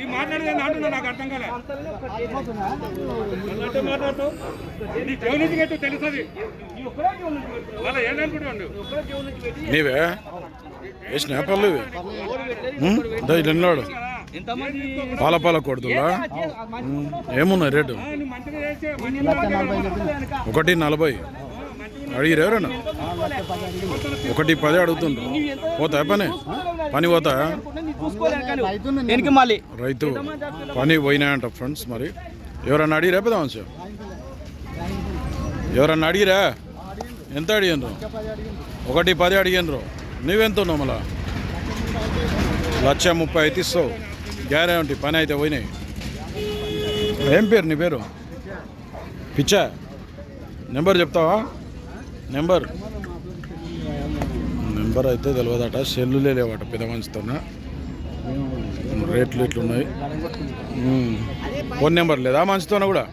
నీ మాట్లాడేది అంటున్నా నాకు అర్థం కాలే అన్నట్టు మాట్లాడుతావు నీ దేవుని నుంచి కట్టు తెలుస్తుంది మళ్ళీ ఏంటనుకుంటావు నీవే వేసిన పళ్ళు ఇవి దా ఇటు ఎన్నాడు పాల పాల కొడుతుందా ఏమున్నాయి రేటు ఒకటి నలభై అడిగిరు ఎవరన్నా ఒకటి పది అడుగుతుండ్రు పోతా పని పని పోతా? రైతు పని పోయినాయంట ఫ్రెండ్స్ మరి. ఎవరన్నా అడిగిరా పెద్ద మనిషి? ఎవరన్నా అడిగిరా? ఎంత అడిగినరు ఒకటి పది అడిగినరు నువ్వెంత ఉన్నావు మళ్ళా? లక్ష ముప్పై అయితే ఇస్తావు. గ్యారంటీ పని అయితే పోయినాయి. ఏం పేరు నీ పేరు? పిచ్చా? నెంబర్ చెప్తావా? నెంబర్? నెంబర్ అయితే తెలియదట సెల్లులే లేవట పెద్ద మంచితోన రేట్లు ఇట్లున్నాయి. ఫోన్ నెంబర్ లేదా? మంచితోన కూడా?